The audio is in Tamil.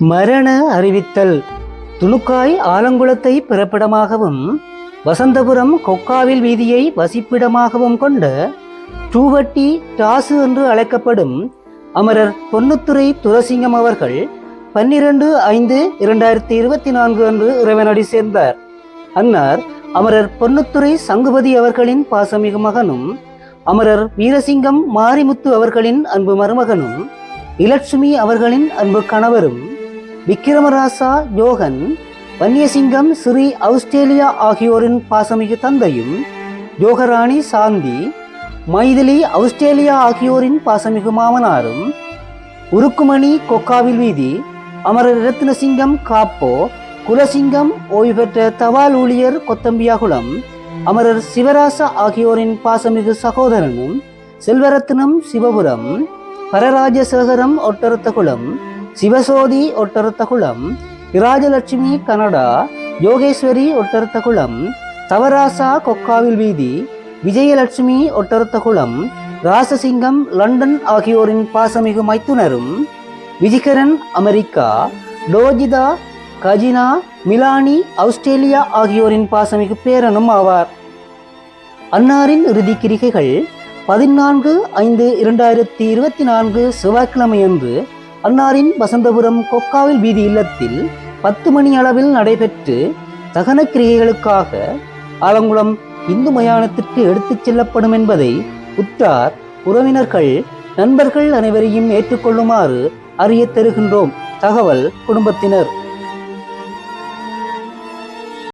மரண அறிவித்தல். துணுக்காய் ஆலங்குளத்தை பிறப்பிடமாகவும் வசந்தபுரம் கொக்காவில் வீதியை வசிப்பிடமாகவும் கொண்ட டூவட்டி டாசு என்று அழைக்கப்படும் அமரர் பொன்னுத்துறை துரசிங்கம் அவர்கள் பன்னிரண்டு ஐந்து இரண்டாயிரத்தி இருபத்தி நான்கு அன்று இறைவனடி சேர்ந்தார். அன்னார் அமரர் பொன்னுத்துறை சங்குபதி அவர்களின் பாசமிகு மகனும் அமரர் வீரசிங்கம் மாரிமுத்து அவர்களின் அன்பு மருமகனும் இலட்சுமி அவர்களின் அன்பு கணவரும் விக்கிரமராசா யோகன் வன்னியசிங்கம் ஸ்ரீ அவுஸ்திரேலியா ஆகியோரின் பாசமிகு தந்தையும் யோகராணி சாந்தி மைதிலி அவுஸ்திரேலியா ஆகியோரின் பாசமிகு மாமனாரும் உருக்குமணி கொக்காவில் வீதி அமரர் ரத்னசிங்கம் காப்போ குலசிங்கம் ஓய்வு பெற்ற தபால் ஊழியர் கொத்தம்பியாகுளம் அமரர் சிவராசா ஆகியோரின் பாசமிகு சகோதரனும் செல்வரத்னம் சிவபுரம் பரராஜசேகரம் ஒட்டரத்தகுளம் சிவசோதி ஒட்டரத்தகுளம் இராஜலட்சுமி கனடா யோகேஸ்வரி ஒட்டரத்தகுளம் தவராசா கொக்காவில் வீதி விஜயலட்சுமி ஒட்டரத்தகுளம் ராசசிங்கம் லண்டன் ஆகியோரின் பாசமிகு மைத்துனரும் விஜிகரன் அமெரிக்கா டோஜிதா கஜினா மிலானி ஆஸ்திரேலியா ஆகியோரின் பாசமிகு பேரனும் ஆவார். அன்னாரின் இறுதி கிரிகைகள் பதினான்கு ஐந்து இரண்டாயிரத்தி இருபத்தி நான்கு செவ்வாய்க்கிழமையன்று அன்னாரின் வசந்தபுரம் கொக்காவில் வீதி இல்லத்தில் பத்து மணி அளவில் நடைபெற்று தகன கிரிகைகளுக்காக ஆலங்குளம் இந்து மயானத்திற்கு எடுத்துச் செல்லப்படும் என்பதை உற்றார் உறவினர்கள் நண்பர்கள் அனைவரையும் ஏற்றுக்கொள்ளுமாறு அறிய தருகின்றோம் தகவல் குடும்பத்தினர்.